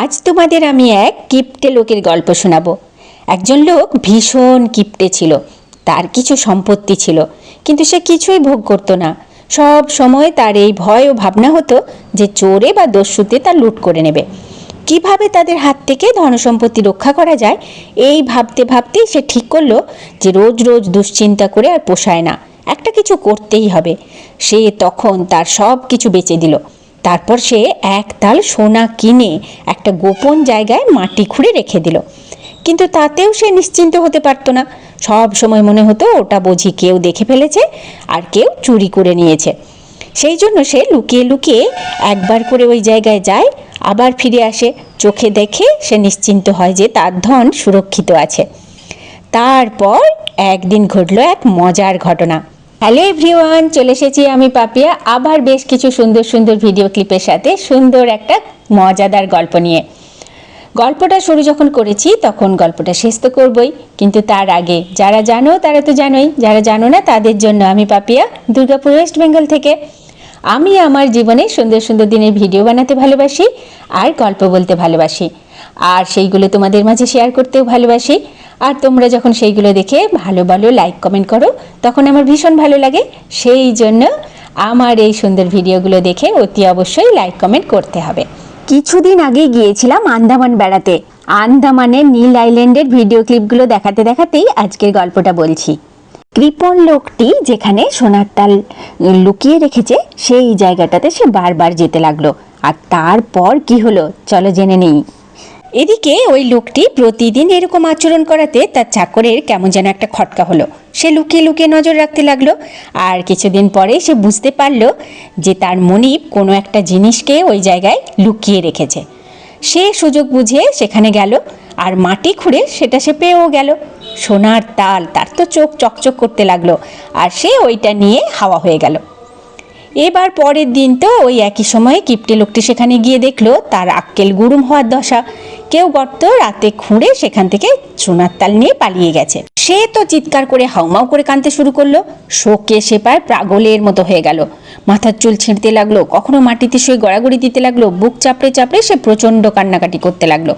আজ তোমাদের আমি এক কিপ্টে লোকের গল্প শোনাবো। একজন লোক ভীষণ কিপ্টে ছিল, তার কিছু সম্পত্তি ছিল, কিন্তু সে কিছুই ভোগ করতো না। সব সময় তার এই ভয় ও ভাবনা হতো যে চোরে বা দস্যুতে তা লুট করে নেবে। কীভাবে তাদের হাত থেকে ধনসম্পত্তি রক্ষা করা যায়, এই ভাবতে ভাবতেই সে ঠিক করল যে রোজ রোজ দুশ্চিন্তা করে আর পোষায় না, একটা কিছু করতেই হবে। সে তখন তার সব কিছু বেচে দিল। তারপর সে এক তাল সোনা কিনে একটা গোপন জায়গায় মাটি খুঁড়ে রেখে দিল। কিন্তু তাতেও সে নিশ্চিন্ত হতে পারতো না। সব সময় মনে হতো ওটা বুঝি কেউ দেখে ফেলেছে আর কেউ চুরি করে নিয়েছে। সেই জন্য সে লুকিয়ে লুকিয়ে একবার করে ওই জায়গায় যায়, আবার ফিরে আসে। চোখে দেখে সে নিশ্চিন্ত হয় যে তার ধন সুরক্ষিত আছে। তারপর একদিন ঘটলো এক মজার ঘটনা। হ্যালো এভরিওয়ান, চলে এসেছি আমি পাপিয়া। আবার বেশ কিছু সুন্দর সুন্দর ভিডিও ক্লিপের সাথে, সুন্দর একটা মজাদার গল্প নিয়ে। গল্পটা শুরু যখন করেছি, তখন গল্পটা শেষ তো করবই, কিন্তু তার আগে, যারা জানো তারা তো জানোই, যারা জানো না তাদের জন্য আমি পাপিয়া, দুর্গাপুর, ওয়েস্ট বেঙ্গল থেকে। আমি আমার জীবনে সুন্দর সুন্দর দিনের ভিডিও বানাতে ভালোবাসি আর গল্প বলতে ভালোবাসি। আর সেইগুলো তোমাদের মাঝে শেয়ার করতেও ভালোবাসি। আর তোমরা যখন সেইগুলো দেখে ভালো ভালো লাইক কমেন্ট করো, তখন আমার ভীষণ ভালো লাগে। সেই জন্য আমার এই সুন্দর ভিডিওগুলো দেখে অতি অবশ্যই লাইক কমেন্ট করতে হবে। কিছুদিন আগে গিয়েছিলাম আন্দামান বেড়াতে। আন্দামানের নীল আইল্যান্ডের ভিডিও ক্লিপগুলো দেখাতে দেখাতেই আজকের গল্পটা বলছি। কৃপণ লোকটি যেখানে সোনার তাল লুকিয়ে রেখেছে, সেই জায়গাটাতে সে বারবার যেতে লাগল। আর তারপর কি হলো? চলো জেনে নেই। এদিকে ওই লোকটি প্রতিদিন এরকম আচরণ করাতে তার চাকরের কেমন যেন একটা খটকা হলো। সে লুকিয়ে লুকিয়ে নজর রাখতে লাগল। আর কিছুদিন পরে সে বুঝতে পারল যে তার মনিব কোনো একটা জিনিসকে ওই জায়গায় লুকিয়ে রেখেছে। সে সুযোগ বুঝে সেখানে গেল। আর মাটি খুঁড়ে সেটা সে পেয়েও গেল। সোনার তাল, তার তো চোখ চকচক করতে লাগল আর সে ওইটা নিয়ে হাওয়া হয়ে গেল। এবার পরের দিন তো ওই একই সময়ে কিপটে লোকটি সেখানে গিয়ে দেখল, তার আক্কেল গুরুম হওয়ার দশা। কেউ গর্ত রাতে খুঁড়ে সেখান থেকে সোনার তাল নিয়ে পালিয়ে গেছে। সে তো চিৎকার করে হাউমাউ করে কাঁদতে শুরু করল। শোকে সে পায় প্রাগলের মতো হয়ে গেল। মাথার চুল ছিঁড়তে লাগল, কখনো মাটিতে শুয়ে গড়াগড়ি দিতে লাগল, বুক চাপড়ে চাপড়ে সে প্রচণ্ড কান্নাকাটি করতে লাগল।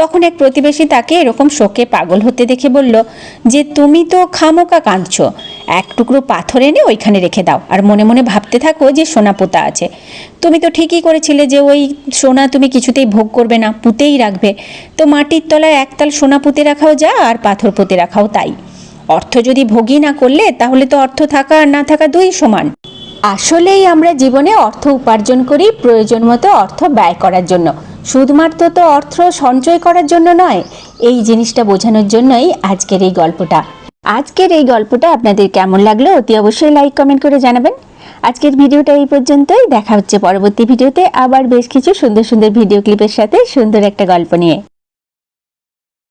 তখন এক প্রতিবেশী তাকে এরকম শোকে পাগল হতে দেখে বলল, যে তুমি তো খামোকা কাঁদছো এক টুকরো পাথর এনে ওইখানে রেখে দাও। আর মনে মনে ভাবতে থাকো যে সোনা পোতা আছে। তুমি তো ঠিকই করেছিলে যে ওই সোনা তুমি কিছুতেই ভোগ করবে না, পুঁতেই রাখবে। তো মাটির তলায় একতাল সোনা পুঁতে রাখাও যা, আর পাথর পুঁতে রাখাও তাই। অর্থ যদি ভোগই না করলে, তাহলে তো অর্থ থাকা আর না থাকা দুই সমান। আসলেই আমরা জীবনে অর্থ উপার্জন করি প্রয়োজন মতো অর্থ ব্যয় করার জন্য। শুধুমাত্র তো অর্থ সঞ্চয় করার জন্য নয়, এই জিনিসটা বোঝানোর জন্যই আজকের এই গল্পটা। আজকের এই গল্পটা আপনাদের কেমন লাগল অতি অবশ্যই লাইক কমেন্ট করে জানাবেন। আজকের ভিডিওটা এই পর্যন্তই। দেখা হচ্ছে পরবর্তী ভিডিওতে। আবার বেশ কিছু সুন্দর সুন্দর ভিডিও ক্লিপের সাথে সুন্দর একটা গল্প নিয়ে।